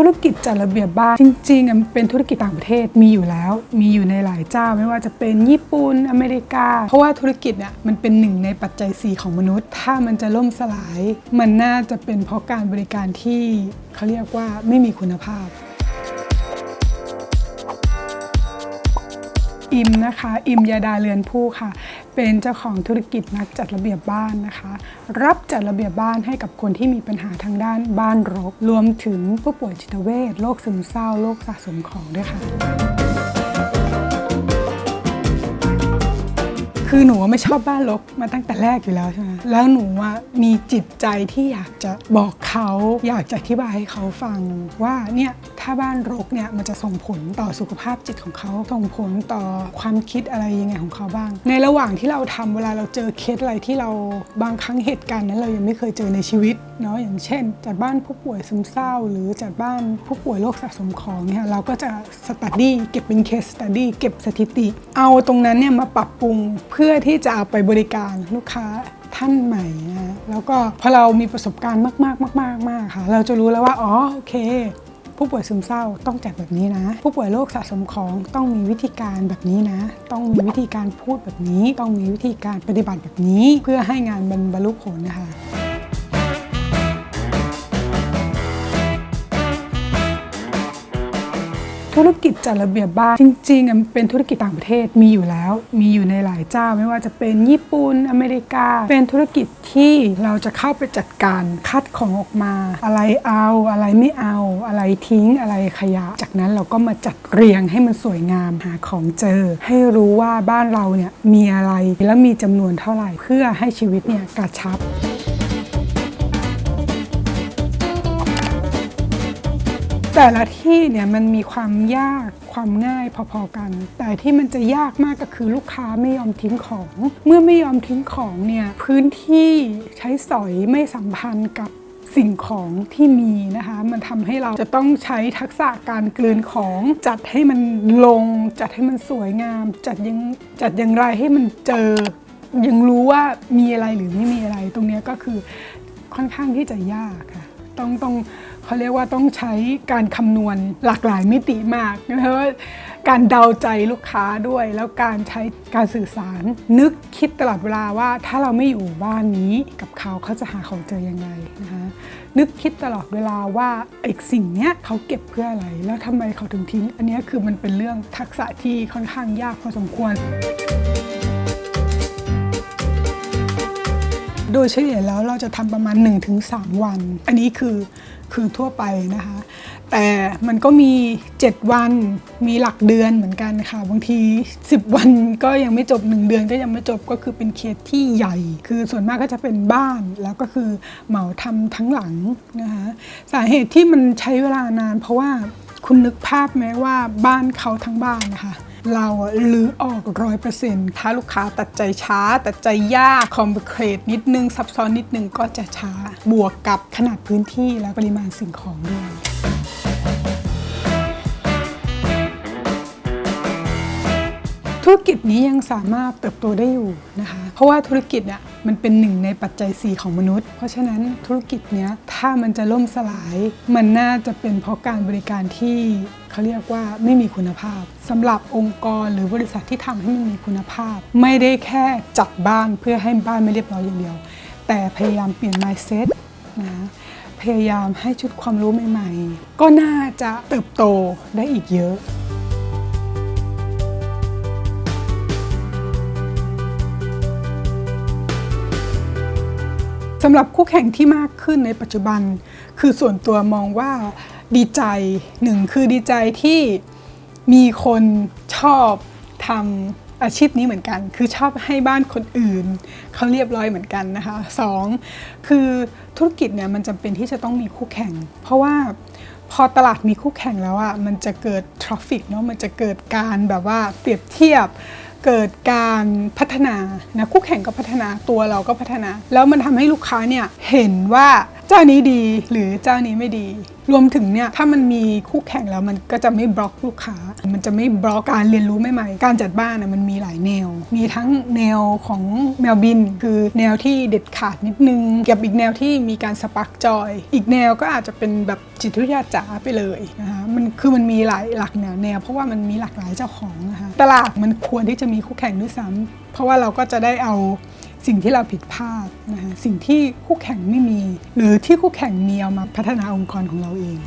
ธุรกิจจัดระเบียบบ้านจริงๆมันเป็นธุรกิจต่างประเทศมีอยู่แล้ว มีอยู่ในหลายเจ้าไม่ว่าจะเป็นญี่ปุ่นอเมริกา เพราะว่าธุรกิจเนี่ยมันเป็นหนึ่งในปัจจัย 4 ของมนุษย์ ถ้ามันจะล่มสลาย มันน่าจะเป็นเพราะการบริการที่เขาเรียกว่าไม่มีคุณภาพ อิมนะคะ อิมยาดาเรือนผู้ค่ะ เป็นเจ้าของธุรกิจนักจัดระเบียบบ้านนะคะ รับจัดระเบียบบ้านให้กับคนที่มีปัญหาทางด้านบ้านรก รวมถึงผู้ป่วยจิตเวชโรคซึมเศร้าโรคสะสมของด้วยค่ะ คือหนูไม่ชอบบ้านรกมาตั้งแต่แรกอยู่แล้วใช่ไหมแล้วหนูว่ามีจิตใจที่อยากจะบอกเขาอยากจะอธิบายให้เขาฟังว่าเนี่ยถ้าบ้านรกเนี่ยมันจะส่งผลต่อสุขภาพจิตของเขาส่งผลต่อความคิดอะไรยังไงของเขาบ้าง ในระหว่างที่เราทำเวลาเราเจอเคสอะไรที่เราบางครั้งเหตุการณ์นั้นเรายังไม่เคยเจอในชีวิตเนาะอย่างเช่นจัดบ้านผู้ป่วยซึมเศร้า หรือจัดบ้านผู้ป่วยโรคสะสมของเนี่ยเราก็จะสตัดดี้เก็บเป็นเคสสตัดดี้เก็บสถิติ เอาตรงนั้นเนี่ยมาปรับปรุงเพื่อที่จะเอาไปบริการลูกค้าท่านใหม่นะแล้วก็พอเรามีประสบการณ์มากๆมากๆมากค่ะ เราจะรู้แล้วว่าอ๋อโอเค ผู้ป่วยซึมเศร้าต้องจัดแบบนี้นะ ผู้ป่วยโรคสะสมของต้องมีวิธีการแบบนี้นะ ต้องมีวิธีการพูดแบบนี้ ต้องมีวิธีการปฏิบัติแบบนี้ เพื่อให้งานมันบรรลุผลนะคะ ธุรกิจจัดระเบียบบ้านจริงๆมันเป็นธุรกิจต่างประเทศมีอยู่แล้ว มีอยู่ในหลายเจ้าไม่ว่าจะเป็นญี่ปุ่นอเมริกา เป็นธุรกิจที่เราจะเข้าไปจัดการคัดของออกมา อะไรเอาอะไรไม่เอา อะไรทิ้งอะไรขยะ จากนั้นเราก็มาจัดเรียงให้มันสวยงามหาของเจอ ให้รู้ว่าบ้านเราเนี่ยมีอะไรและมีจำนวนเท่าไหร่เพื่อให้ชีวิตเนี่ยกระชับ แต่ละที่เนี่ยมันมีความยากความง่ายพอๆกัน แต่ที่มันจะยากมากก็คือลูกค้าไม่ยอมทิ้งของ เมื่อไม่ยอมทิ้งของเนี่ยพื้นที่ใช้สอยไม่สัมพันธ์กับสิ่งของที่มีนะคะ มันทำให้เราจะต้องใช้ทักษะการกลืนของจัดให้มันลง จัดให้มันสวยงาม จัดยังจัดอย่างไรให้มันเจอ ยังรู้ว่ามีอะไรหรือไม่มีอะไร ตรงเนี้ยก็คือค่อนข้างที่จะยากค่ะ ต้องต้อง เขาเรียกว่าต้องใช้การคำนวณหลากหลายมิติมากนะคะว่าการเดาใจลูกค้าด้วย แล้วการใช้การสื่อสาร นึกคิดตลอดเวลาว่าถ้าเราไม่อยู่บ้านนี้กับเขาเขาจะหาของเจอยังไงนะคะนึกคิดตลอดเวลาว่าไอ้สิ่งเนี้ยเขาเก็บเพื่ออะไร แล้วทำไมเขาถึงทิ้ง อันนี้คือมันเป็นเรื่องทักษะที่ค่อนข้างยากพอสมควร โดยเฉลี่ยแล้วเราจะทำประมาณ 1-3 วัน อันนี้คือคือทั่วไปนะคะ แต่มันก็มี 7 วันมีหลักเดือนเหมือนกันค่ะ บางที 10 วันก็ยังไม่จบ 1 เดือนก็ยังไม่จบก็คือเป็นเคสที่ใหญ่ คือส่วนมากก็จะเป็นบ้านแล้วก็คือเหมาทำทั้งหลังนะคะสาเหตุที่มันใช้เวลานาน เพราะว่าคุณนึกภาพไหมว่าบ้านเขาทั้งบ้านนะคะ เราลือออกร้อยเปอร์เซ็นต์ถ้าลูกค้าตัดใจช้า ตัดใจยากคอม p เค t นิดนึงซับซ้อนนิดนึงก็จะช้า บวกกับขนาดพื้นที่และปริมาณสิ่งของด้วย ธุรกิจนี้ยังสามารถเติบโตได้อยู่นะคะ เพราะว่าธุรกิจเนี่ยมันเป็นหนึ่งในปัจจัย 4 ของมนุษย์ เพราะฉะนั้นธุรกิจเนี้ยถ้ามันจะล่มสลาย มันน่าจะเป็นเพราะการบริการที่เขาเรียกว่าไม่มีคุณภาพสำหรับองค์กรหรือบริษัทที่ทำให้มันมีคุณภาพ ไม่ได้แค่จัดบ้านเพื่อให้บ้านไม่เรียบร้อยอย่างเดียว แต่พยายามเปลี่ยน mindset นะพยายามให้ชุดความรู้ใหม่ ๆ ก็น่าจะเติบโตได้อีกเยอะำหรับคู่แข่งที่มากขึ้นในปัจจุบัน คือส่วนตัวมองว่าดีใจหนึ่งคือดีใจที่มีคนชอบทำอาชีพนี้เหมือนกัน คือชอบให้บ้านคนอื่นเขาเรียบร้อยเหมือนกันนะคะสองคือธุรกิจเนี่ยมันจำเป็นที่จะต้องมีคู่แข่ง เพราะว่าพอตลาดมีคู่แข่งแล้วอะ่ะมันจะเกิดทราฟิกเนาะมันจะเกิดการแบบว่าเปรียบเทียบ เกิดการพัฒนานะคู่แข่งก็พัฒนาตัวเราก็พัฒนา แล้วมันทำให้ลูกค้าเนี่ยเห็นว่า เจ้านี้ดีหรือเจ้านี้ไม่ดี รวมถึงเนี่ยถ้ามันมีคู่แข่งแล้วมันก็จะไม่บล็อกลูกค้า มันจะไม่บล็อกการเรียนรู้ใหม่ๆการจัดบ้านนะมันมีหลายแนว มีทั้งแนวของแมวบิน คือแนวที่เด็ดขาดนิดนึงกับอีกแนวที่มีการสปักจอย อีกแนวก็อาจจะเป็นแบบจิตวิทยาจ๋าไปเลยนะคะมันคือมันมีหลายหลักแนวแนว เพราะว่ามันมีหลากหลายเจ้าของนะคะตลาดมันควรที่จะมีคู่แข่งด้วยซ้ำเพราะว่าเราก็จะได้เอา สิ่งที่เราผิดพลาดนะคะสิ่งที่คู่แข่งไม่มี หรือที่คู่แข่งมีเอามาพัฒนาองค์กรของเราเอง